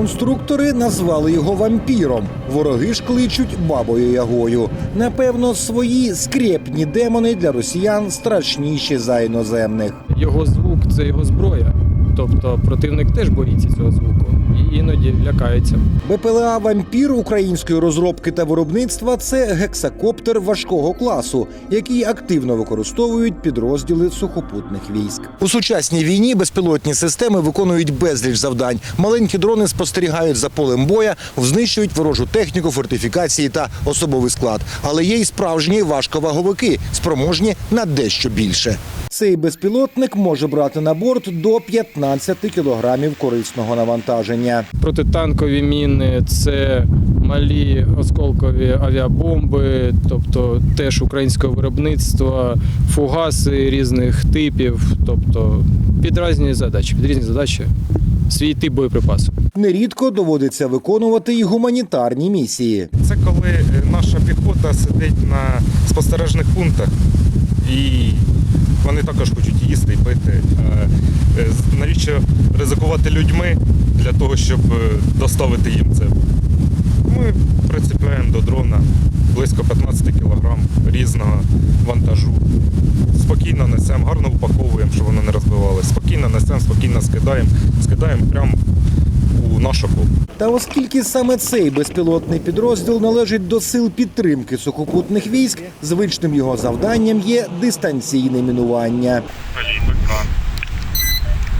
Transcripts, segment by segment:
Конструктори назвали його вампіром. Вороги ж кличуть бабою ягою. Напевно, свої скрепні демони для росіян страшніші за іноземних. Його звук це його зброя. Тобто противник теж боїться цього звуку і іноді лякається. БПЛА Вампір української розробки та виробництва це гексакоптер важкого класу, який активно використовують підрозділи сухопутних військ. У сучасній війні безпілотні системи виконують безліч завдань. Маленькі дрони спостерігають за полем боя, знищують ворожу техніку, фортифікації та особовий склад. Але є й справжні важковаговики, спроможні на дещо більше. Цей безпілотник може брати на борт до 15 кілограмів корисного навантаження. Протитанкові міни це малі осколкові авіабомби, тобто теж українського виробництва, фугаси різних типів, тобто під різні задачі, під різні задачі свій тип боєприпасу. Нерідко доводиться виконувати й гуманітарні місії. Це коли е, наша піхота сидить на спостережних пунктах і вони також хочуть їсти і пити. Е, е, Навіщо ризикувати людьми для того, щоб е, доставити їм це? Ми прицепляємо до дрона близько 15 кг різного вантажу. Спокійно несемо, гарно упаковуємо, щоб воно не розбивалося. Спокійно несемо, спокійно скидаємо, скидаємо прямо у наш окоп. Та оскільки саме цей безпілотний підрозділ належить до сил підтримки сухопутних військ, звичним його завданням є дистанційне мінування.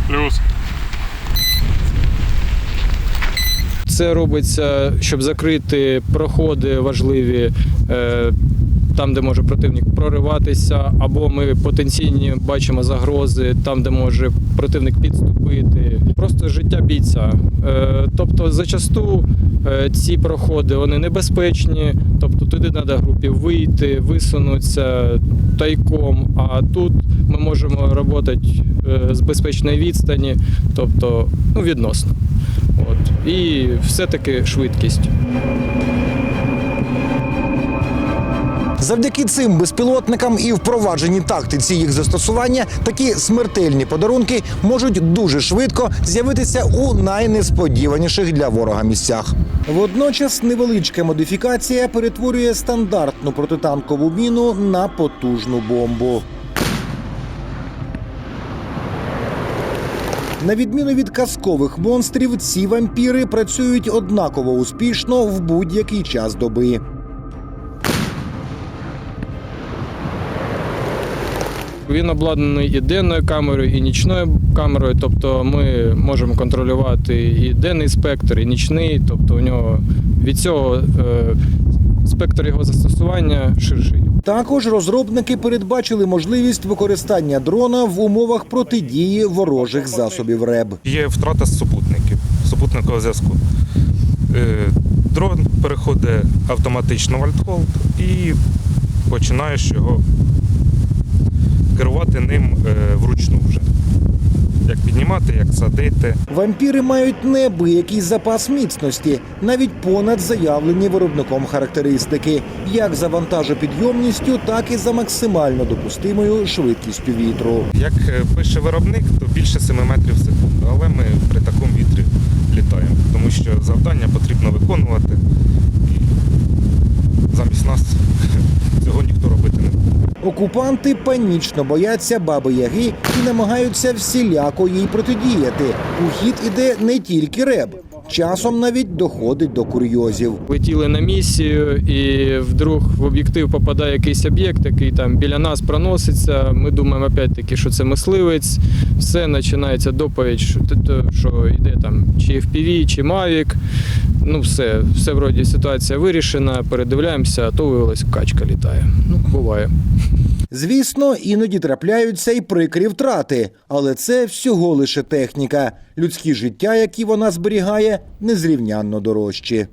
Плюс. Це робиться, щоб закрити проходи важливі. Там, де може противник прориватися, або ми потенційні бачимо загрози там, де може противник підступити. Просто життя бійця. Е, Тобто, зачасту е, ці проходи вони небезпечні, тобто туди треба групі вийти, висунутися тайком. А тут ми можемо працювати е, з безпечної відстані, тобто ну, відносно. От. І все-таки швидкість. Завдяки цим безпілотникам і впровадженій тактиці їх застосування такі смертельні подарунки можуть дуже швидко з'явитися у найнесподіваніших для ворога місцях. Водночас невеличка модифікація перетворює стандартну протитанкову міну на потужну бомбу. На відміну від казкових монстрів, ці вампіри працюють однаково успішно в будь-який час доби. Він обладнаний і денною камерою, і нічною камерою. Тобто ми можемо контролювати і денний спектр, і нічний. Тобто у нього від цього е, спектр його застосування ширший. Також розробники передбачили можливість використання дрона в умовах протидії ворожих засобів РЕБ. Є втрата супутників, супутникового зв'язку. Е, Дрон переходить автоматично в альтхолд і починаєш його керувати ним е, вручну вже. Як піднімати, як садити. Вампіри мають неабиякий запас міцності, навіть понад заявлені виробником характеристики, як за вантажопідйомністю, так і за максимально допустимою швидкістю вітру. Як е, пише виробник, то більше 7 метрів в секунду. Але ми при такому вітрі літаємо, тому що завдання потрібно виконувати. І замість нас цього ніхто робити буде. Окупанти панічно бояться баби Яги і намагаються всіляко їй протидіяти. У хід іде не тільки РЕБ, часом навіть доходить до курйозів. Летіли на місію, і вдруг в об'єктив попадає якийсь об'єкт, який там біля нас проноситься. Ми думаємо опять-таки, що це мисливець. Все починається доповідь, що, що йде там чи FPV, чи Mavic. Ну, все, все вроді ситуація вирішена. Передивляємося, а то виявилось, качка літає. Ну, буває. Звісно, іноді трапляються й прикрі втрати, але це всього лише техніка. Людські життя, які вона зберігає, незрівнянно дорожчі.